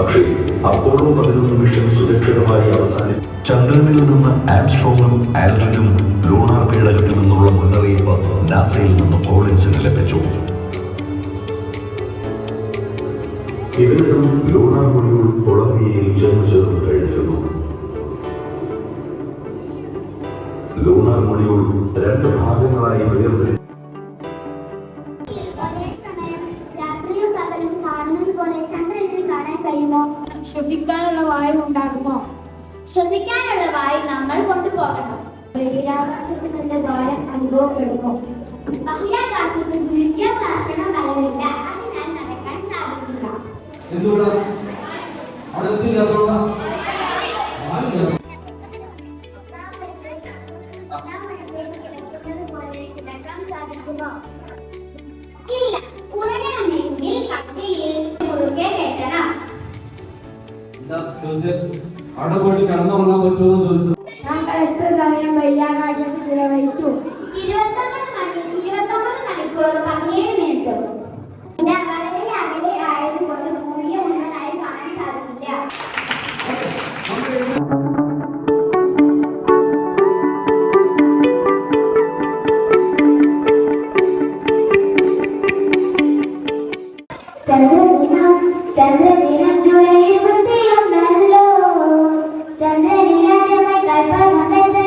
പക്ഷേ അപ്പോളോ പതിനൊന്ന് മിഷൻ സുരക്ഷിതമായി അവസാനം ചന്ദ്രനിൽ നിന്ന് ആംസ്ട്രോങ്ങും ആൽഡ്രിനും ലൂണാർ പേടകത്തിൽ നിന്നുള്ള മുന്നറിയിപ്പ് നാസയിൽ നിന്ന് കോളിൻസിന് ലഭിച്ചു. ഇതിനകം ലൂണാർ മൊഡ്യൂൾ കൊളംബിയയിൽ ചെന്നു ചേർന്ന് കഴിഞ്ഞിരുന്നു. ലൂണാർ മൊഡ്യൂൾ രണ്ട് ഭാഗങ്ങളായി വേർതിരിച്ചു കഴിയുമോ ശ്വസിക്കാനുള്ള വായു ഉണ്ടാകുമോ? ശ്വസിക്കാനുള്ള വായു നമ്മൾ കൊണ്ടുപോകണം. ബഹിരാകാശത്ത് നിന്ന് ദൂരം അനുഭവപ്പെടുമോ? ബഹിരാകാശത്ത് ഗുരുത്വാകർഷണ ബലമില്ല അതിനാൽ നടക്കാൻ സാധിക്കില്ല. അവിടെ പോയിട്ട് കിടന്നുറങ്ങാൻ പറ്റുമോ എന്ന് ചോദിച്ചത്. ഞങ്ങൾ എത്ര സമയം ബഹിരാകാശത്ത് ചിലവഴിച്ചു? ഇരുപത്തൊമ്പത് മണി ഇരുപത്തൊമ്പത് മണിക്കൂർ പതിനേഴ് മിനിറ്റ്. ഇത് വളരെ അകലെ ആയതുകൊണ്ട് ഭൂമിയെ കാണാൻ സാധിക്കില്ല. ചന്ദ്രദിനം ചന്ദ്രദിനം life, I'm amazing.